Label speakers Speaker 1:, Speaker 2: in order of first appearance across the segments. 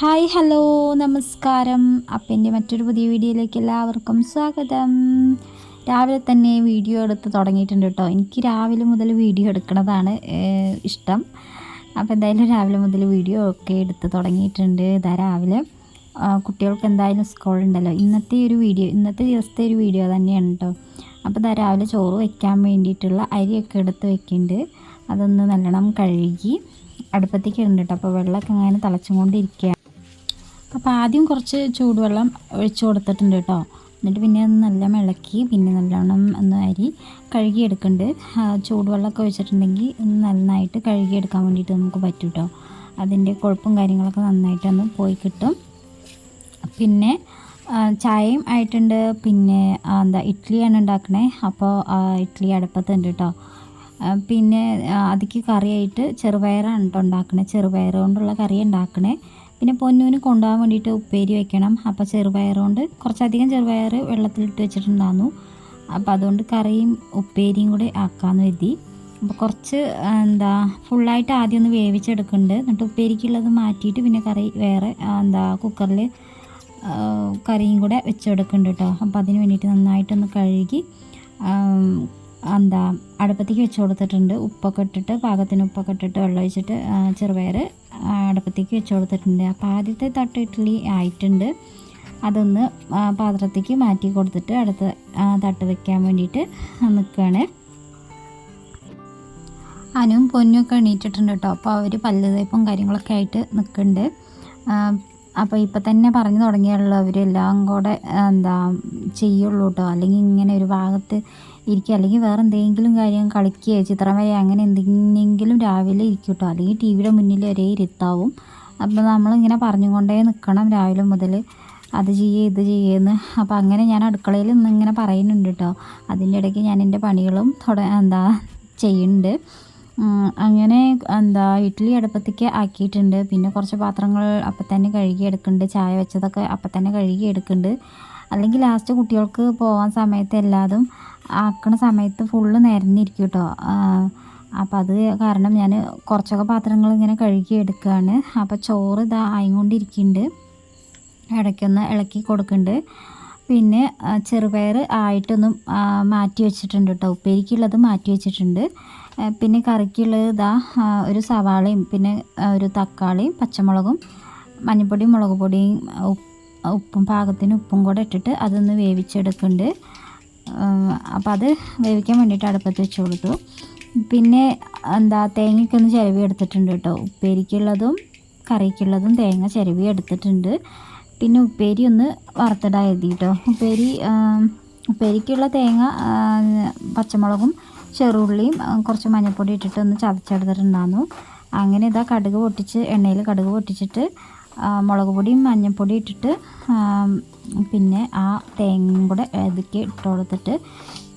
Speaker 1: Hi hello നമസ്കാരം. അപ്പം എന്റെ മറ്റൊരു പുതിയ വീഡിയോയിലേക്ക് എല്ലാവർക്കും സ്വാഗതം. രാവിലെ തന്നെ വീഡിയോ എടുത്ത് തുടങ്ങിയിട്ടുണ്ട് കേട്ടോ. എനിക്ക് രാവിലെ മുതൽ വീഡിയോ എടുക്കുന്നതാണ് ഇഷ്ടം. അപ്പോൾ എന്തായാലും രാവിലെ മുതൽ വീഡിയോ ഒക്കെ എടുത്ത് തുടങ്ങിയിട്ടുണ്ട് ഇതാ രാവിലെ. കുട്ടികൾക്ക് എന്തായാലും സ്കൂൾ ഉണ്ടല്ലോ. ഇന്നത്തെ ഒരു വീഡിയോ ഇന്നത്തെ ദിവസത്തെ ഒരു വീഡിയോ തന്നെയാണ് കേട്ടോ. അപ്പോൾ ഇതാ രാവിലെ ചോറ് വയ്ക്കാൻ വേണ്ടിയിട്ടുള്ള അരിയൊക്കെ എടുത്ത് വെക്കുന്നുണ്ട് അതൊന്ന് നല്ലോണം കഴുകി അടുപ്പത്തേക്ക് ഇടുന്നുണ്ട് കേട്ടോ. അപ്പോൾ വെള്ളമൊക്കെ അങ്ങനെ തിളച്ചുകൊണ്ടിരിക്കുക അപ്പോൾ ആദ്യം കുറച്ച് ചൂടുവെള്ളം ഒഴിച്ചു കൊടുത്തിട്ടുണ്ട് കേട്ടോ. എന്നിട്ട് പിന്നെ അത് നല്ല ഇളക്കി പിന്നെ നല്ലോണം ഒന്ന് അരി കഴുകിയെടുക്കുന്നുണ്ട് ചൂടുവെള്ളമൊക്കെ ഒഴിച്ചിട്ടുണ്ടെങ്കിൽ ഒന്ന് നന്നായിട്ട് കഴുകിയെടുക്കാൻ വേണ്ടിയിട്ട് നമുക്ക് പറ്റും കേട്ടോ അതിന്റെ കുഴപ്പും കാര്യങ്ങളൊക്കെ നന്നായിട്ടൊന്ന് പോയി കിട്ടും. പിന്നെ ചായയും ആയിട്ടുണ്ട്. പിന്നെ എന്താ ഇഡ്ഡലിയാണ് ഉണ്ടാക്കണേ. അപ്പോൾ ഇഡ്ഡലി അടുപ്പത്തുണ്ട് കേട്ടോ പിന്നെ അതിക്ക് കറിയായിട്ട് ചെറുപയറാണ് കേട്ടോ ഉണ്ടാക്കണേ. ചെറുപയർ കൊണ്ടുള്ള കറി ഉണ്ടാക്കണേ. പിന്നെ പൊന്നുവിന് കൊണ്ടുപോകാൻ വേണ്ടിയിട്ട് ഉപ്പേരി വെക്കണം. അപ്പോൾ ചെറുപയറുകൊണ്ട് കുറച്ചധികം ചെറുപയർ വെള്ളത്തിലിട്ട് വെച്ചിട്ടുണ്ടായിരുന്നു അപ്പോൾ അതുകൊണ്ട് കറിയും ഉപ്പേരിയും കൂടി ആക്കാമെന്ന് കരുതി. അപ്പോൾ കുറച്ച് എന്താ ഫുള്ളായിട്ട് ആദ്യം ഒന്ന് വേവിച്ചെടുക്കുന്നുണ്ട്. എന്നിട്ട് ഉപ്പേരിക്കുള്ളത് മാറ്റിയിട്ട് പിന്നെ കറി വേറെ എന്താ കുക്കറിൽ കറിയും കൂടെ വെച്ചെടുക്കുന്നുണ്ട് കേട്ടോ അപ്പോൾ അതിന് വേണ്ടിയിട്ട് നന്നായിട്ടൊന്ന് കഴുകി എന്താ അടുപ്പത്തേക്ക് വെച്ച് കൊടുത്തിട്ടുണ്ട്. ഉപ്പൊക്കെ ഇട്ടിട്ട് പാകത്തിന് ഉപ്പൊക്കെ ഇട്ടിട്ട് വെള്ളം ഒഴിച്ചിട്ട് ചെറുപയർ അടുപ്പത്തേക്ക് വെച്ച് കൊടുത്തിട്ടുണ്ട്. അപ്പോൾ ആദ്യത്തെ തട്ട് ഇഡ്ഡലി ആയിട്ടുണ്ട്. അതൊന്ന് പാത്രത്തേക്ക് മാറ്റി കൊടുത്തിട്ട് അടുത്ത തട്ട് വെക്കാൻ വേണ്ടിയിട്ട് നിൽക്കുകയാണ് അനും പൊന്നും ഒക്കെ എണീറ്റിട്ടുണ്ട് കേട്ടോ. അപ്പോൾ അവർ പല്ല് തേപ്പും കാര്യങ്ങളൊക്കെ ആയിട്ട് നിൽക്കുന്നുണ്ട് അപ്പോൾ ഇപ്പം തന്നെ പറഞ്ഞു തുടങ്ങിയുള്ളൂ അവരെല്ലാം കൂടെ എന്താ ചെയ്യുള്ളൂ കേട്ടോ. അല്ലെങ്കിൽ ഇങ്ങനെ ഒരു ഭാഗത്ത് ഇരിക്കുക. അല്ലെങ്കിൽ വേറെ എന്തെങ്കിലും കാര്യം കളിക്കുകയോ ചിത്രം വരെ അങ്ങനെ എന്തെങ്കിലും രാവിലെ ഇരിക്കും കേട്ടോ അല്ലെങ്കിൽ ടി വിയുടെ മുന്നിൽ ഒരേ ഇരുത്താവും അപ്പോൾ നമ്മളിങ്ങനെ പറഞ്ഞുകൊണ്ടേ നിൽക്കണം രാവിലെ മുതൽ. അത് ചെയ്യേ ഇത് ചെയ്യേന്ന് അപ്പോൾ അങ്ങനെ ഞാൻ അടുക്കളയിൽ നിന്ന് ഇങ്ങനെ പറയുന്നുണ്ട് കേട്ടോ അതിന്റെ ഇടയ്ക്ക് ഞാൻ എന്റെ പണികളും തുട എന്താ ചെയ്യുന്നുണ്ട്. അങ്ങനെ എന്താ ഇഡ്ഡലി അടുപ്പത്തേക്ക് ആക്കിയിട്ടുണ്ട്. പിന്നെ കുറച്ച് പാത്രങ്ങൾ അപ്പം തന്നെ കഴുകി എടുക്കുന്നുണ്ട് ചായ വെച്ചതൊക്കെ അപ്പം തന്നെ കഴുകി എടുക്കുന്നുണ്ട് അല്ലെങ്കിൽ ലാസ്റ്റ് കുട്ടികൾക്ക് പോകാൻ സമയത്ത് എല്ലാതും ആക്കണ സമയത്ത് ഫുള്ള് നിരന്നിരിക്കും കേട്ടോ അപ്പോൾ അത് കാരണം ഞാൻ കുറച്ചൊക്കെ പാത്രങ്ങൾ ഇങ്ങനെ കഴുകി എടുക്കുകയാണ് അപ്പോൾ ചോറ് ഇതാ ആയിക്കൊണ്ടിരിക്കുന്നുണ്ട്. ഇടയ്ക്കൊന്ന് ഇളക്കി കൊടുക്കുന്നുണ്ട്. പിന്നെ ചെറുപയർ ആയിട്ടൊന്നും മാറ്റി വെച്ചിട്ടുണ്ട് കേട്ടോ ഉപ്പേരിക്കുള്ളത് മാറ്റി വെച്ചിട്ടുണ്ട്. പിന്നെ കറിക്കുള്ളത് ഇതാ ഒരു സവാളയും പിന്നെ ഒരു തക്കാളിയും പച്ചമുളകും മഞ്ഞൾപ്പൊടിയും മുളക് പൊടിയും ഉപ്പ് പാകത്തിന് ഉപ്പും കൂടെ ഇട്ടിട്ട് അതൊന്ന് വേവിച്ചെടുക്കുന്നുണ്ട്. അപ്പോൾ അത് വേവിക്കാൻ വേണ്ടിയിട്ട് അടുപ്പത്ത് വെച്ച് കൊടുത്തു. പിന്നെ എന്താ തേങ്ങയ്ക്ക് ഒന്ന് ചിരവി എടുത്തിട്ടുണ്ട് കേട്ടോ. ഉപ്പേരിക്കുള്ളതും കറിക്കുള്ളതും തേങ്ങ ചിരവി എടുത്തിട്ടുണ്ട്. പിന്നെ ഉപ്പേരി ഒന്ന് വറുത്തിടാൻ എഴുതി കേട്ടോ. ഉപ്പേരി ഉപ്പേരിക്കുള്ള തേങ്ങ പച്ചമുളകും ചെറുള്ളിയും കുറച്ച് മഞ്ഞൾപ്പൊടി ഇട്ടിട്ട് ഒന്ന് ചതച്ചെടുത്തിട്ടുണ്ടായിരുന്നു. അങ്ങനെ ഇതാ കടുക് പൊട്ടിച്ച് എണ്ണയിൽ കടുക് പൊട്ടിച്ചിട്ട് മുളക് പൊടിയും മഞ്ഞൾപ്പൊടി ഇട്ടിട്ട് പിന്നെ ആ തേങ്ങയും കൂടെ ഇതൊക്കെ ഇട്ട് കൊടുത്തിട്ട്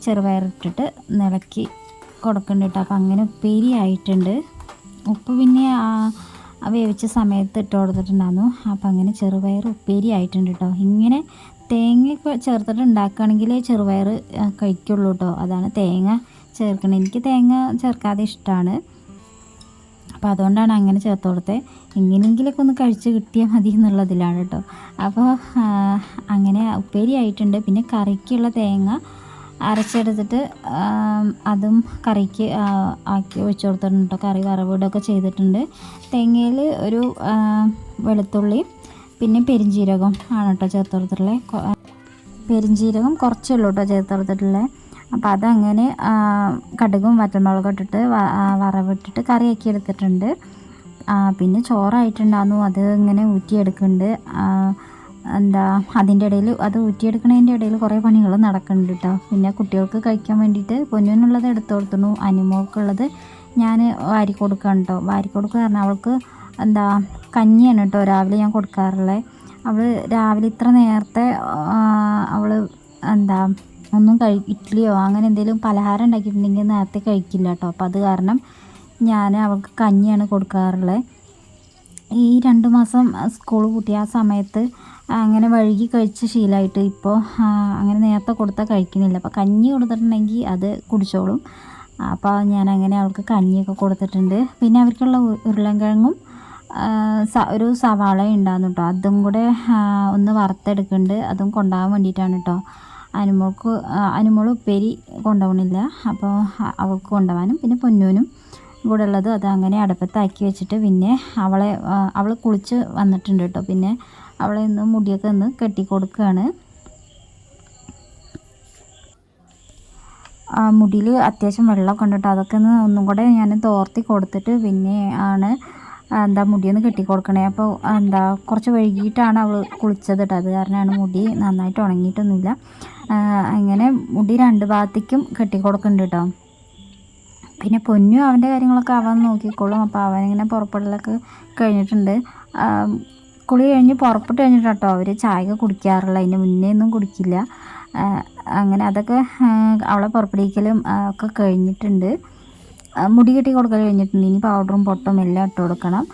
Speaker 1: ചെറുപയറിട്ടിട്ട് നിളക്കി കൊടുക്കുന്നുണ്ട് കേട്ടോ. അപ്പോൾ അങ്ങനെ ഉപ്പേരി ആയിട്ടുണ്ട്. ഉപ്പ് പിന്നെ ആ വേവിച്ച സമയത്ത് ഇട്ട് കൊടുത്തിട്ടുണ്ടായിരുന്നു. അപ്പോൾ അങ്ങനെ ചെറുപയർ ഉപ്പേരി ആയിട്ടുണ്ട് കേട്ടോ. ഇങ്ങനെ തേങ്ങ ചേർത്തിട്ട് ഉണ്ടാക്കുകയാണെങ്കിൽ ചെറുപയർ കഴിക്കുള്ളൂ കേട്ടോ. അതാണ് തേങ്ങ ചേർക്കണത്. എനിക്ക് തേങ്ങ ചേർക്കാതെ ഇഷ്ടമാണ്. അപ്പോൾ അതുകൊണ്ടാണ് അങ്ങനെ ചേർത്ത് കൊടുത്തത് എങ്ങനെയെങ്കിലൊക്കെ ഒന്ന് കഴിച്ച് കിട്ടിയാൽ മതി എന്നുള്ളതിലാണ് കേട്ടോ. അപ്പോൾ അങ്ങനെ ഉപ്പേരി ആയിട്ടുണ്ട്. പിന്നെ കറിക്കുള്ള തേങ്ങ അരച്ചെടുത്തിട്ട് അതും കറിക്ക് ആക്കി ഒഴിച്ചു കൊടുത്തിട്ടുണ്ട് കറി വറവിടൊക്കെ ചെയ്തിട്ടുണ്ട്. തേങ്ങയിൽ ഒരു വെളുത്തുള്ളി പിന്നെ പെരിഞ്ജീരകം ആണ് കേട്ടോ ചേർത്ത് കൊടുത്തിട്ടുള്ളത്. പെരിഞ്ജീരകം കുറച്ചേ ഉള്ളൂ കേട്ടോ ചേർത്ത് കൊടുത്തിട്ടുള്ളത്. അപ്പോൾ അതങ്ങനെ കടുകും വറ്റൽമുളകും ഇട്ടിട്ട് വറവിട്ടിട്ട് കറിയാക്കി എടുത്തിട്ടുണ്ട്. പിന്നെ ചോറായിട്ടുണ്ടായിരുന്നു അത് ഇങ്ങനെ ഊറ്റിയെടുക്കുന്നുണ്ട്. എന്താ അതിന്റെ ഇടയിൽ അത് ഊറ്റിയെടുക്കണതിന്റെ ഇടയിൽ കുറേ പണികൾ നടക്കുന്നുണ്ട് കേട്ടോ പിന്നെ കുട്ടികൾക്ക് കഴിക്കാൻ വേണ്ടിയിട്ട് പൊന്നുന്നുള്ളത് എടുത്തു കൊടുത്തുന്നു. അനിമോൾക്കുള്ളത് ഞാൻ വാരി കൊടുക്കാൻ കേട്ടോ വാരി കൊടുക്കുക കാരണം അവൾക്ക് എന്താ കഞ്ഞിയാണ് കേട്ടോ രാവിലെ ഞാൻ കൊടുക്കാറുള്ളത്. അവൾ രാവിലെ ഇത്ര നേരത്തെ അവൾ എന്താ ഒന്നും കഴി ഇഡ്ഡലിയോ അങ്ങനെ എന്തെങ്കിലും പലഹാരം ഉണ്ടാക്കിയിട്ടുണ്ടെങ്കിൽ നേരത്തെ കഴിക്കില്ല കേട്ടോ. അപ്പോൾ അത് കാരണം ഞാൻ അവൾക്ക് കഞ്ഞിയാണ് കൊടുക്കാറുള്ളത് ഈ രണ്ട് മാസം സ്കൂൾ കൂട്ടിയ ആ സമയത്ത് അങ്ങനെ വഴുകി കഴിച്ച് ശീലമായിട്ട് ഇപ്പോൾ അങ്ങനെ നേരത്തെ കൊടുത്താൽ കഴിക്കുന്നില്ല. അപ്പോൾ കഞ്ഞി കൊടുത്തിട്ടുണ്ടെങ്കിൽ അത് കുടിച്ചോളും. അപ്പോൾ ഞാൻ അങ്ങനെ അവൾക്ക് കഞ്ഞിയൊക്കെ കൊടുത്തിട്ടുണ്ട്. പിന്നെ അവർക്കുള്ള ഉരുളൻകിഴങ്ങും ഒരു സവാള ഉണ്ടായിരുന്നു കേട്ടോ. അതും കൂടെ ഒന്ന് വറുത്തെടുക്കുന്നുണ്ട്. അതും കൊണ്ടുപോകാൻ വേണ്ടിയിട്ടാണ് കേട്ടോ. അനുമോൾക്ക് അനുമോൾ ഉപ്പേരി കൊണ്ടുപോകണില്ല അപ്പോൾ അവൾക്ക് കൊണ്ടുപോകാനും പിന്നെ പൊന്നൂനും കൂടെ ഉള്ളത് അത് അങ്ങനെ അടുപ്പത്താക്കി വെച്ചിട്ട് പിന്നെ അവളെ അവൾ കുളിച്ച് വന്നിട്ടുണ്ട് കേട്ടോ. പിന്നെ അവളെ ഒന്ന് മുടിയൊക്കെ ഒന്ന് കെട്ടി കൊടുക്കുകയാണ് മുടിയിൽ അത്യാവശ്യം വെള്ളമൊക്കെ ഉണ്ട് കേട്ടോ. അതൊക്കെ ഒന്ന് ഒന്നും കൂടെ ഞാൻ തോർത്തി കൊടുത്തിട്ട് പിന്നെ ആണ് എന്താ മുടിയൊന്ന് കെട്ടി കൊടുക്കണേ അപ്പോൾ എന്താ കുറച്ച് വൈകിട്ടാണ് അവൾ കുളിച്ചത് കേട്ടോ അത് കാരണമാണ് മുടി നന്നായിട്ട് ഉണങ്ങിയിട്ടൊന്നുമില്ല. അങ്ങനെ മുടി രണ്ട് ഭാഗത്തേക്കും കെട്ടി കൊടുക്കുന്നുണ്ട് കേട്ടോ പിന്നെ പൊന്നു അവന്റെ കാര്യങ്ങളൊക്കെ അവൻ നോക്കിക്കോളും. അപ്പോൾ അവനിങ്ങനെ പുറപ്പെടലൊക്കെ കഴിഞ്ഞിട്ടുണ്ട്. കുളി കഴിഞ്ഞ് പുറപ്പെട്ട് കഴിഞ്ഞിട്ട് കേട്ടോ അവർ ചായ കുടിക്കാറില്ല അതിന് മുന്നേ ഒന്നും കുടിക്കില്ല. അങ്ങനെ അതൊക്കെ അവളെ പുറപ്പെടുവിക്കലും ഒക്കെ കഴിഞ്ഞിട്ടുണ്ട്. മുടി കെട്ടി കൊടുക്കൽ കഴിഞ്ഞിട്ടുണ്ട്. ഇനി പൗഡറും പൊട്ടും എല്ലാം ഇട്ട് കൊടുക്കണം.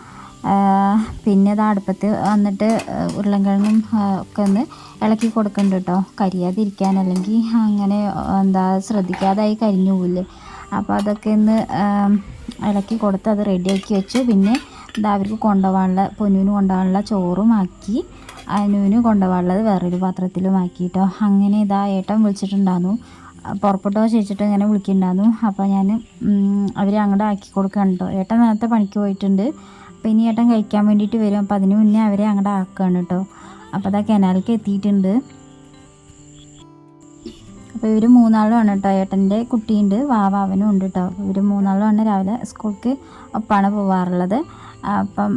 Speaker 1: പിന്നെ അത് അടുപ്പത്ത് വന്നിട്ട് ഉരുളൻകിഴങ്ങും ഒക്കെ ഒന്ന് ഇളക്കി കൊടുക്കണ്ട കേട്ടോ. കരിയാതിരിക്കാൻ അല്ലെങ്കിൽ അങ്ങനെ എന്താ ശ്രദ്ധിക്കാതായി കരിഞ്ഞു പോകില്ലേ അപ്പോൾ അതൊക്കെ ഒന്ന് ഇളക്കി കൊടുത്ത് അത് റെഡിയാക്കി വെച്ചു. പിന്നെ ഇതാ അവർക്ക് കൊണ്ടുപോകാനുള്ള പൊന്നുവിന് കൊണ്ടുപോകാനുള്ള ചോറും ആക്കി അനുവിന് കൊണ്ടുപോകാനുള്ളത് വേറൊരു പാത്രത്തിലും ആക്കിയിട്ടോ അങ്ങനെ ഇതാ ഏട്ടൻ വിളിച്ചിട്ടുണ്ടായിരുന്നു പുറപ്പെട്ടോ ചോദിച്ചിട്ട് ഇങ്ങനെ വിളിക്കുന്നുണ്ടായിരുന്നു അപ്പോൾ ഞാൻ അവരെ അങ്ങോട്ട് ആക്കി കൊടുക്കുകയാണ് കേട്ടോ ഏട്ടൻ നേരത്തെ പണിക്ക് പോയിട്ടുണ്ട്. അപ്പോൾ ഇനി ഏട്ടൻ കഴിക്കാൻ വേണ്ടിയിട്ട് വരും. അപ്പോൾ അതിന് മുന്നേ അവരെ അങ്ങോട്ട് ആക്കുകയാണ് കേട്ടോ അപ്പോൾ അതാ കനാലിലേക്ക് എത്തിയിട്ടുണ്ട്. അപ്പോൾ ഇവർ മൂന്നാളുമാണ് കേട്ടോ ഏട്ടന്റെ കുട്ടിയുണ്ട് വാവാവനും ഉണ്ട് കേട്ടോ ഇവർ മൂന്നാളുമാണ് രാവിലെ സ്കൂൾക്ക് ഒപ്പാണ് പോവാറുള്ളത്. അപ്പം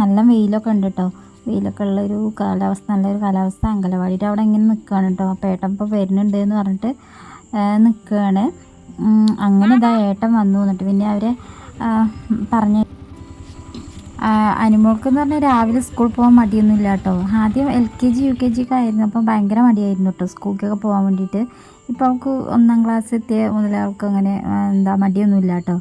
Speaker 1: നല്ല വെയിലൊക്കെ ഉണ്ട് കേട്ടോ വെയിലൊക്കെ ഉള്ളൊരു കാലാവസ്ഥ നല്ലൊരു കാലാവസ്ഥ അങ്കലവാടിയുടെ അവിടെ ഇങ്ങനെ നിൽക്കുകയാണ് കേട്ടോ അപ്പോൾ ഏട്ടൻ ഇപ്പോൾ വരുന്നുണ്ട് എന്ന് പറഞ്ഞിട്ട് നിൽക്കുകയാണ് അങ്ങനെ ഇതാ ഏട്ടൻ വന്നു. എന്നിട്ട് പിന്നെ അവരെ പറഞ്ഞു അനുമോൾക്ക് എന്ന് പറഞ്ഞാൽ രാവിലെ സ്കൂളിൽ പോകാൻ മടിയൊന്നുമില്ല കേട്ടോ ആദ്യം L K G U K G ഒക്കെ ആയിരുന്നു. അപ്പം ഭയങ്കര മടിയായിരുന്നു കേട്ടോ സ്കൂളിലേക്കൊക്കെ പോകാൻ വേണ്ടിയിട്ട്. ഇപ്പോൾ അവൾക്ക് ഒന്നാം ക്ലാസ് എത്തിയ മുതൽ അങ്ങനെ എന്താ മടിയൊന്നുമില്ല കേട്ടോ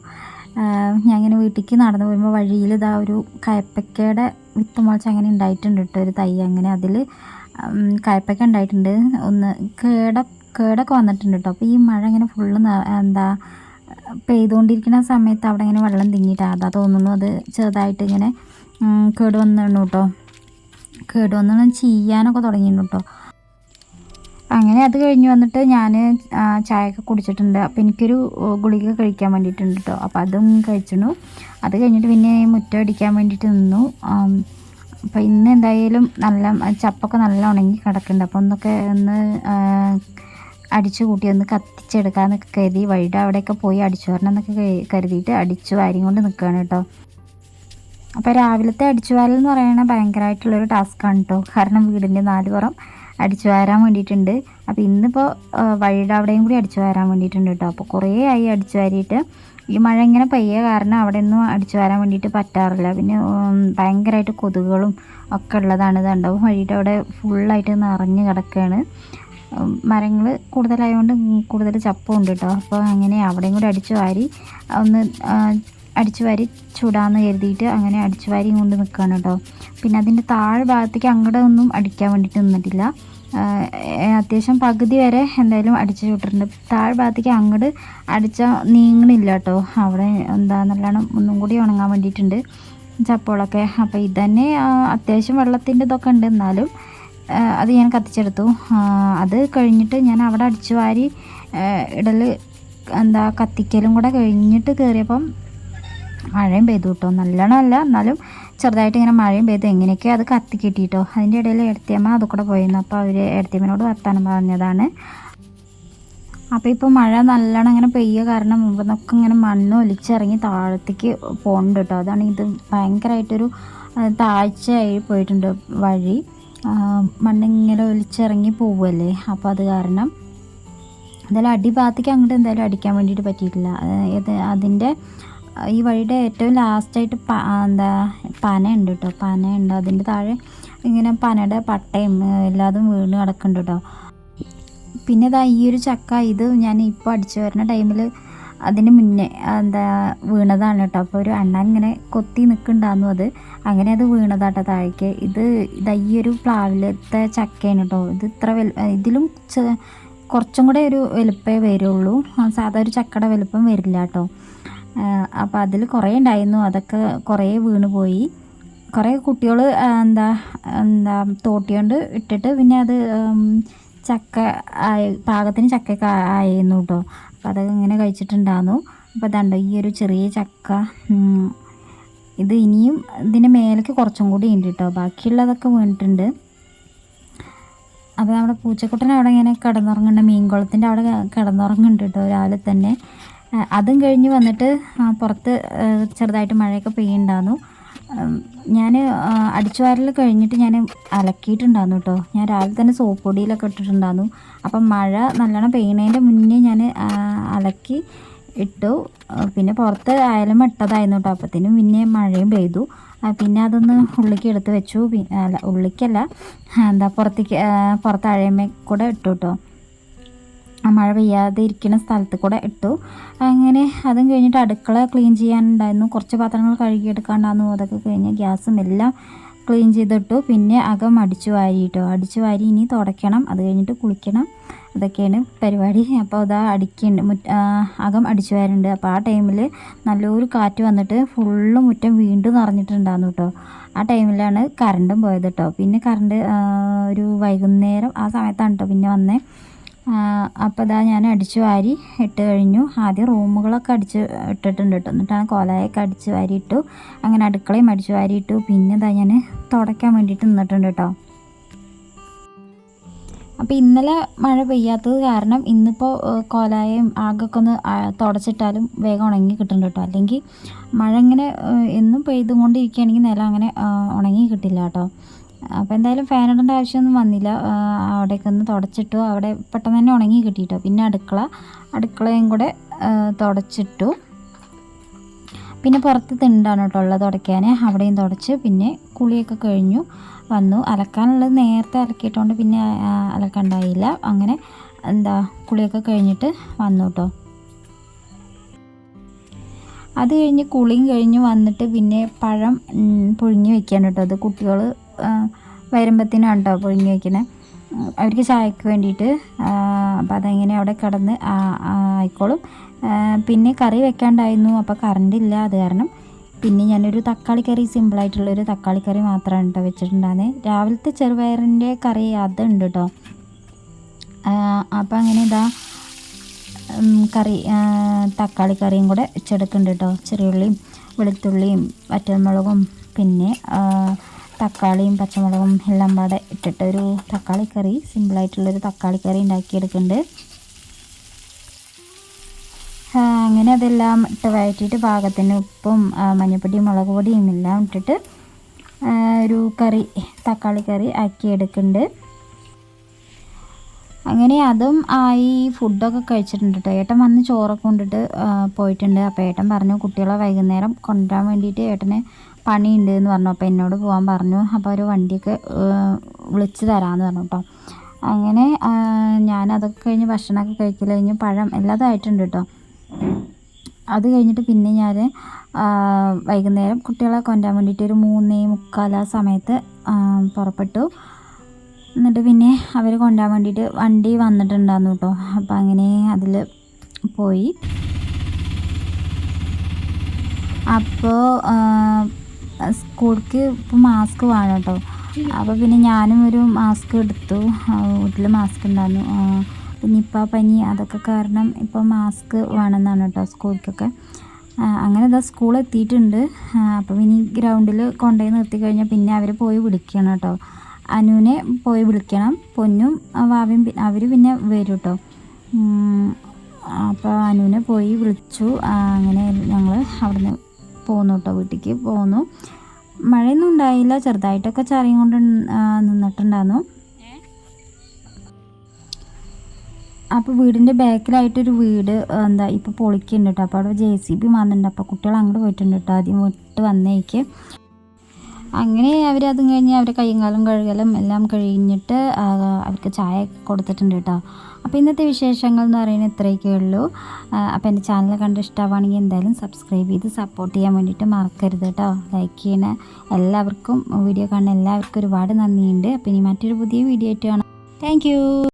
Speaker 1: ഞാൻ ഇങ്ങനെ വീട്ടിലേക്ക് നടന്നു പോകുമ്പോൾ വഴിയിൽ ഇതാ ഒരു കയപ്പക്കയുടെ വിത്ത് മുളച്ച് അങ്ങനെ ഉണ്ടായിട്ടുണ്ട് കേട്ടോ ഒരു തൈ അങ്ങനെ അതിൽ കയപ്പക്ക ഉണ്ടായിട്ടുണ്ട്. ഒന്ന് കേട കേടൊക്കെ വന്നിട്ടുണ്ട് കേട്ടോ. അപ്പോൾ ഈ മഴ ഇങ്ങനെ ഫുള്ള് എന്താ പെയ്തുകൊണ്ടിരിക്കുന്ന സമയത്ത് അവിടെ ഇങ്ങനെ വെള്ളം തിങ്ങിയിട്ട് അതാ തോന്നുന്നു അത് ചെറുതായിട്ട് ഇങ്ങനെ കേട് വന്നു കേട്ടോ. കേട് വന്നു ചെയ്യാനൊക്കെ തുടങ്ങിയിട്ടുണ്ട് കേട്ടോ. അങ്ങനെ അത് കഴിഞ്ഞ് വന്നിട്ട് ഞാൻ ചായയൊക്കെ കുടിച്ചിട്ടുണ്ട്. അപ്പോൾ എനിക്കൊരു ഗുളിക കഴിക്കാൻ വേണ്ടിയിട്ടുണ്ട് കേട്ടോ അപ്പോൾ അതും കഴിച്ചിരുന്നു. അത് കഴിഞ്ഞിട്ട് പിന്നെ മുറ്റം അടിക്കാൻ വേണ്ടിയിട്ട് നിന്നു. അപ്പോൾ ഇന്ന് എന്തായാലും നല്ല ചപ്പൊക്കെ നല്ല ഉണങ്ങി കിടക്കുന്നുണ്ട്. അപ്പോൾ ഒന്നൊക്കെ ഒന്ന് അടിച്ചു കൂട്ടി ഒന്ന് കത്തിച്ചെടുക്കാമെന്നൊക്കെ കരുതി വഴിയുടെ അവിടെയൊക്കെ പോയി അടിച്ചു വരണം എന്നൊക്കെ കരുതിയിട്ട് അടിച്ചു വാരി കൊണ്ട് നിൽക്കുകയാണ് കേട്ടോ അപ്പോൾ രാവിലത്തെ അടിച്ചു വാരൽ എന്ന് പറയുന്നത് ഭയങ്കരമായിട്ടുള്ളൊരു ടാസ്ക്കാണ് കേട്ടോ കാരണം വീടിന്റെ നാല് പുറം അടിച്ചു വാരാൻ വേണ്ടിയിട്ടുണ്ട്. അപ്പോൾ ഇന്നിപ്പോൾ വഴിയുടെ അവിടെയും കൂടി അടിച്ചു വാരാൻ വേണ്ടിയിട്ടുണ്ട് കേട്ടോ അപ്പോൾ കുറേ ആയി അടിച്ചു വാരിയിട്ട് ഈ മഴ ഇങ്ങനെ പെയ്യ കാരണം അവിടെ ഒന്നും അടിച്ചു വാരാൻ വേണ്ടിയിട്ട് പറ്റാറില്ല. പിന്നെ ഭയങ്കരമായിട്ട് കൊതുകുകളും ഒക്കെ ഉള്ളതാണ് ഇതുണ്ടാവും വഴിയുടെ അവിടെ ഫുള്ളായിട്ട് നിറഞ്ഞ് കിടക്കുകയാണ് മരങ്ങൾ കൂടുതലായതുകൊണ്ട് കൂടുതൽ ചപ്പുണ്ട് കേട്ടോ അപ്പോൾ അങ്ങനെ അവിടെയും കൂടി അടിച്ചു വാരി ഒന്ന് അടിച്ചു വാരി ചൂടാന്ന് കരുതിയിട്ട് അങ്ങനെ അടിച്ചു വാരി കൊണ്ട് നിൽക്കുകയാണ് കേട്ടോ. പിന്നെ അതിന്റെ താഴെ ഭാഗത്തേക്ക് അങ്ങടെ ഒന്നും അടിക്കാൻ വേണ്ടിയിട്ട് നിന്നിട്ടില്ല. അത്യാവശ്യം പകുതി വരെ എന്തായാലും അടിച്ചു ചൂട്ടിട്ടുണ്ട്. താഴെ ഭാഗത്തേക്ക് അങ്ങട് അടിച്ച നീങ്ങണില്ല കേട്ടോ. അവിടെ എന്താ നല്ലോണം ഒന്നും കൂടി ഉണങ്ങാൻ വേണ്ടിയിട്ടുണ്ട് ചപ്പോളൊക്കെ. അപ്പോൾ ഇതന്നെ അത്യാവശ്യം വെള്ളത്തിന്റെ ഇതൊക്കെ ഉണ്ട് എന്നാലും അത് ഞാൻ കത്തിച്ചെടുത്തു. അത് കഴിഞ്ഞിട്ട് ഞാൻ അവിടെ അടിച്ചു വാരി ഇടൽ എന്താ കത്തിക്കലും കൂടെ കഴിഞ്ഞിട്ട് കയറിയപ്പം മഴയും പെയ്തു കേട്ടോ നല്ലോണം അല്ല എന്നാലും ചെറുതായിട്ട് ഇങ്ങനെ മഴയും പെയ്തു. എങ്ങനെയൊക്കെ അത് കത്തി കിട്ടിയിട്ടോ അതിന്റെ ഇടയിൽ എടുത്തിയമ്മ അത് കൂടെ പോയിരുന്നു. അപ്പോൾ അവർ എടുത്തിയമ്മനോട് വർത്താനം പറഞ്ഞതാണ്. അപ്പോൾ ഇപ്പോൾ മഴ നല്ലോണം ഇങ്ങനെ പെയ്യ കാരണം മുമ്പ് നിന്നൊക്കെ ഇങ്ങനെ മണ്ണ് ഒലിച്ചിറങ്ങി താഴത്തേക്ക് പോകുന്നുണ്ട് കേട്ടോ അതാണ് ഇത് ഭയങ്കരമായിട്ടൊരു താഴ്ചയായി പോയിട്ടുണ്ട് വഴി. മണ്ണിങ്ങനെ ഒലിച്ചിറങ്ങി പോവുമല്ലേ അപ്പോൾ അത് കാരണം എന്തായാലും അടിഭാഗത്തേക്ക് അങ്ങോട്ട് എന്തായാലും അടിക്കാൻ വേണ്ടിയിട്ട് പറ്റിയിട്ടില്ല. അതിന്റെ ഈ വഴിയുടെ ഏറ്റവും ലാസ്റ്റായിട്ട് പ എന്താ പനയുണ്ട് കേട്ടോ പനയുണ്ട്. അതിന്റെ താഴെ ഇങ്ങനെ പനയുടെ പട്ടയും എല്ലാതും വീണ് കിടക്കുന്നുണ്ട് കേട്ടോ പിന്നെ ഇതാ ഈ ഒരു ചക്ക ഇത് ഞാൻ ഇപ്പോൾ അടിച്ചു വരുന്ന ടൈമിൽ അതിന് മുന്നേ എന്താ വീണതാണ് കേട്ടോ അപ്പോൾ ഒരു അണ്ണ ഇങ്ങനെ കൊത്തി നിൽക്കുന്നുണ്ടായിരുന്നു അത്. അങ്ങനെ അത് വീണതാട്ടോ താഴേക്ക്. ഇത് ഇതാ ഈ ഒരു പ്ലാവിലത്തെ ചക്കയാണ് കേട്ടോ ഇത് ഇത്ര വലു ഇതിലും കുറച്ചും കൂടെ ഒരു വലുപ്പമേ വരുള്ളൂ. സാധാ ഒരു ചക്കയുടെ വലുപ്പം വരില്ല കേട്ടോ അപ്പോൾ അതിൽ കുറേ ഉണ്ടായിരുന്നു അതൊക്കെ കുറേ വീണ് പോയി. കുറേ കുട്ടികൾ എന്താ എന്താ തോട്ടിയോണ്ട് ഇട്ടിട്ട് പിന്നെ അത് ചക്ക ആയി പാകത്തിന് ചക്കയൊക്കെ ആയിരുന്നു കേട്ടോ അപ്പോൾ അതൊക്കെ ഇങ്ങനെ കഴിച്ചിട്ടുണ്ടായിരുന്നു അപ്പോൾ അതുണ്ട് ഈ ഒരു ചെറിയ ചക്ക ഇത് ഇനിയും ഇതിന്റെ മേലേക്ക് കുറച്ചും കൂടി ഉണ്ട് കേട്ടോ ബാക്കിയുള്ളതൊക്കെ വീണിട്ടുണ്ട്. അപ്പോൾ നമ്മുടെ പൂച്ചക്കുട്ടൻ അവിടെ ഇങ്ങനെ കിടന്നുറങ്ങുന്നുണ്ട്. മീൻകുളത്തിന്റെ അവിടെ കിടന്നുറങ്ങുന്നുണ്ട് കേട്ടോ രാവിലെ തന്നെ. അതും കഴിഞ്ഞ് വന്നിട്ട് പുറത്ത് ചെറുതായിട്ട് മഴയൊക്കെ പെയ്യുന്നുണ്ടായിരുന്നു ഞാൻ അടിച്ചുവാരൽ കഴിഞ്ഞിട്ട് ഞാൻ അലക്കിയിട്ടുണ്ടായിരുന്നു കേട്ടോ ഞാൻ രാവിലെ തന്നെ സോപ്പ് പൊടിയിലൊക്കെ ഇട്ടിട്ടുണ്ടായിരുന്നു അപ്പം മഴ നല്ലോണം പെയ്യുന്നതിന്റെ മുന്നേ ഞാൻ അലക്കി ഇട്ടു. പിന്നെ പുറത്ത് അയലും ഇട്ടതായിരുന്നു കേട്ടോ അപ്പത്തേനും പിന്നെ മഴയും പെയ്തു. പിന്നെ അതൊന്ന് ഉള്ളിക്ക് എടുത്ത് വെച്ചു. അല്ല ഉള്ളിക്കല്ല എന്താ പുറത്തേക്ക് പുറത്ത് അഴയമ്മ കൂടെ ഇട്ടു കേട്ടോ മഴ പെയ്യാതെ ഇരിക്കുന്ന സ്ഥലത്ത് കൂടെ ഇട്ടു. അങ്ങനെ അതും കഴിഞ്ഞിട്ട് അടുക്കള ക്ലീൻ ചെയ്യാനുണ്ടായിരുന്നു. കുറച്ച് പാത്രങ്ങൾ കഴുകിയെടുക്കാണ്ടായിരുന്നു അതൊക്കെ കഴിഞ്ഞ് ഗ്യാസും എല്ലാം ക്ലീൻ ചെയ്തിട്ടു. പിന്നെ അകം അടിച്ചു വാരിയിട്ടു അടിച്ചു വാരി ഇനി തുടയ്ക്കണം. അത് കഴിഞ്ഞിട്ട് കുളിക്കണം. അതൊക്കെയാണ് പരിപാടി. അപ്പോൾ അതാ അടിക്കുന്നുണ്ട് മുറ്റ അകം അടിച്ചു വാരുന്നുണ്ട് അപ്പോൾ ആ ടൈമിൽ നല്ലൊരു കാറ്റ് വന്നിട്ട് ഫുള്ള് മുറ്റം വീണ്ടും നിറഞ്ഞിട്ടുണ്ടായിരുന്നു കേട്ടോ ആ ടൈമിലാണ് കറണ്ടും പോയത് കേട്ടോ പിന്നെ കറണ്ട് ഒരു വൈകുന്നേരം ആ സമയത്താണ് കേട്ടോ പിന്നെ വന്നേ. അപ്പോൾ ഇതാ ഞാൻ അടിച്ചു വാരി ഇട്ട് കഴിഞ്ഞു. ആദ്യം റൂമുകളൊക്കെ അടിച്ച് ഇട്ടിട്ടുണ്ട് കേട്ടോ. എന്നിട്ടാണ് കോലായൊക്കെ അടിച്ച് വാരി ഇട്ടു അങ്ങനെ അടുക്കളയും അടിച്ച് വാരി ഇട്ടു പിന്നെ ഇതാ ഞാൻ തുടയ്ക്കാൻ വേണ്ടിയിട്ട് നിന്നിട്ടുണ്ട് കേട്ടോ. അപ്പോൾ ഇന്നലെ മഴ പെയ്യാത്തത് കാരണം ഇന്നിപ്പോൾ കോലായും ആകൊക്കെ ഒന്ന് തുടച്ചിട്ടാലും വേഗം ഉണങ്ങി കിട്ടുന്നുണ്ട് കേട്ടോ. അല്ലെങ്കിൽ മഴ ഇങ്ങനെ എന്നും പെയ്തുകൊണ്ടിരിക്കുകയാണെങ്കിൽ നില അങ്ങനെ ഉണങ്ങി കിട്ടില്ല കേട്ടോ. അപ്പോൾ എന്തായാലും ഫാൻ ഇടേണ്ട ആവശ്യമൊന്നും വന്നില്ല. അവിടേക്ക് ഒന്ന് തുടച്ചിട്ടു. അവിടെ പെട്ടെന്ന് തന്നെ ഉണങ്ങി കിട്ടിയിട്ടോ പിന്നെ അടുക്കള അടുക്കളയും കൂടെ തുടച്ചിട്ടു. പിന്നെ പുറത്ത് തിണ്ടാണ് കേട്ടോ ഉള്ളത് തുടയ്ക്കാൻ അവിടെയും തുടച്ച് പിന്നെ കുളിയൊക്കെ കഴിഞ്ഞു വന്നു. അലക്കാനുള്ളത് നേരത്തെ അലക്കിയിട്ടുണ്ട് പിന്നെ അലക്കണ്ടായില്ല. അങ്ങനെ എന്താ കുളിയൊക്കെ കഴിഞ്ഞിട്ട് വന്നു കേട്ടോ. അത് കഴിഞ്ഞ് കുളിയും കഴിഞ്ഞ് വന്നിട്ട് പിന്നെ പഴം പുഴുങ്ങി വെക്കുകയാണ് കേട്ടോ. അത് കുട്ടികൾ വരുമ്പത്തിനാണ് കേട്ടോ പുഴുങ്ങി വയ്ക്കുന്നത് അവർക്ക് ചായക്ക് വേണ്ടിയിട്ട് അപ്പോൾ അതങ്ങനെ അവിടെ കിടന്ന് ആയിക്കോളും. പിന്നെ കറി വെക്കാണ്ടായിരുന്നു അപ്പോൾ കറണ്ട് ഇല്ല അത് കാരണം. പിന്നെ ഞാനൊരു തക്കാളി കറി സിമ്പിളായിട്ടുള്ളൊരു തക്കാളി കറി മാത്രമാണ് കേട്ടോ വെച്ചിട്ടുണ്ടായിരുന്നത് രാവിലത്തെ ചെറുപയറിന്റെ കറി അതുണ്ട് കേട്ടോ അപ്പോൾ അങ്ങനെ ഇതാ കറി തക്കാളി കറിയും കൂടെ വെച്ചെടുക്കുന്നുണ്ട് കേട്ടോ ചെറിയുള്ളിയും വെളുത്തുള്ളിയും വറ്റൽമുളകും പിന്നെ തക്കാളിയും പച്ചമുളകും എല്ലാം പാടെ ഇട്ടിട്ട് ഒരു തക്കാളി കറി സിമ്പിളായിട്ടുള്ളൊരു തക്കാളി കറി ഉണ്ടാക്കിയെടുക്കുന്നുണ്ട്. അങ്ങനെ അതെല്ലാം ഇട്ട് വഴറ്റിയിട്ട് പാകത്തിന് ഉപ്പും മഞ്ഞപ്പൊടിയും മുളക് പൊടിയും എല്ലാം ഇട്ടിട്ട് ഒരു കറി തക്കാളി കറി ആക്കിയെടുക്കുന്നുണ്ട്. അങ്ങനെ അതും ആയി ഫുഡൊക്കെ കഴിച്ചിട്ടുണ്ട് കേട്ടോ ഏട്ടൻ വന്ന് ചോറൊക്കെ കൊണ്ടിട്ട് പോയിട്ടുണ്ട്. അപ്പോൾ ഏട്ടൻ പറഞ്ഞു കുട്ടികളെ വൈകുന്നേരം കൊണ്ടുവരാൻ വേണ്ടിയിട്ട് ഏട്ടന് പണിയുണ്ട് എന്ന് പറഞ്ഞു അപ്പോൾ എന്നോട് പോകാൻ പറഞ്ഞു. അപ്പോൾ ഒരു വണ്ടിയൊക്കെ വിളിച്ച് തരാമെന്ന് പറഞ്ഞു കേട്ടോ. അങ്ങനെ ഞാനതൊക്കെ കഴിഞ്ഞ് ഭക്ഷണമൊക്കെ കഴിക്കൽ കഴിഞ്ഞ് പഴം എല്ലാതും ആയിട്ടുണ്ട് കേട്ടോ. അത് കഴിഞ്ഞിട്ട് പിന്നെ ഞാൻ വൈകുന്നേരം കുട്ടികളെ കൊണ്ടുവരാൻ വേണ്ടിയിട്ട് ഒരു മൂന്നേ മുക്കാൽ ആ സമയത്ത് പുറപ്പെട്ടു. എന്നിട്ട് പിന്നെ അവർ കൊണ്ടുപോകാൻ വേണ്ടിയിട്ട് വണ്ടി വന്നിട്ടുണ്ടായിരുന്നു കേട്ടോ. അപ്പോൾ അങ്ങനെ അതിൽ പോയി. അപ്പോൾ സ്കൂൾക്ക് ഇപ്പോൾ മാസ്ക് വേണം കേട്ടോ അപ്പോൾ പിന്നെ ഞാനും ഒരു മാസ്ക് എടുത്തു. വീട്ടിൽ മാസ്ക് ഉണ്ടായിരുന്നു. പിന്നെ ഇപ്പോൾ പനി അതൊക്കെ കാരണം ഇപ്പോൾ മാസ്ക് വേണമെന്നാണ് കേട്ടോ സ്കൂൾക്കൊക്കെ അങ്ങനെ ഇതാ സ്കൂൾ എത്തിയിട്ടുണ്ട്. അപ്പോൾ ഇനി ഗ്രൗണ്ടിൽ കൊണ്ടുപോയി നിർത്തി കഴിഞ്ഞാൽ പിന്നെ അവർ പോയി വിളിക്കണം കേട്ടോ അനുവിനെ പോയി വിളിക്കണം. പൊന്നും വാവയും അവർ പിന്നെ വരും കേട്ടോ അപ്പോൾ അനുവിനെ പോയി വിളിച്ചു. അങ്ങനെ ഞങ്ങൾ അവിടുന്ന് പോന്നു കേട്ടോ വീട്ടിലേക്ക് പോന്നു. മഴയൊന്നും ഉണ്ടായില്ല. ചെറുതായിട്ടൊക്കെ ചറിയും കൊണ്ട് നിന്നിട്ടുണ്ടായിരുന്നു. അപ്പോൾ വീടിന്റെ ബാക്കിലായിട്ടൊരു വീട് എന്താ ഇപ്പോൾ പൊളിക്കുന്നുണ്ട് കേട്ടോ അപ്പോൾ അവിടെ ജെ സി ബി വന്നിട്ടുണ്ട്. അപ്പോൾ കുട്ടികൾ അങ്ങോട്ട് പോയിട്ടുണ്ട് കേട്ടോ ആദ്യം വിട്ട് വന്നേക്ക്. അങ്ങനെ അവർ അതും കഴിഞ്ഞ് അവരെ കൈയും കാലും കഴുകലും എല്ലാം കഴിഞ്ഞിട്ട് അവർക്ക് ചായ കൊടുത്തിട്ടുണ്ട് കേട്ടോ. അപ്പോൾ ഇന്നത്തെ വിശേഷങ്ങൾ എന്ന് പറയുന്നത് ഇത്രയൊക്കെ ഉള്ളൂ. അപ്പോൾ എന്റെ ചാനൽ കണ്ട് ഇഷ്ടമാണെങ്കിൽ എന്തായാലും സബ്സ്ക്രൈബ് ചെയ്ത് സപ്പോർട്ട് ചെയ്യാൻ വേണ്ടിയിട്ട് മറക്കരുത് കേട്ടോ. ലൈക്ക് ചെയ്യണ എല്ലാവർക്കും വീഡിയോ കാണുന്ന എല്ലാവർക്കും ഒരുപാട് നന്ദിയുണ്ട്. അപ്പോൾ ഇനി മറ്റൊരു പുതിയ വീഡിയോ ആയിട്ട് കാണാം. താങ്ക്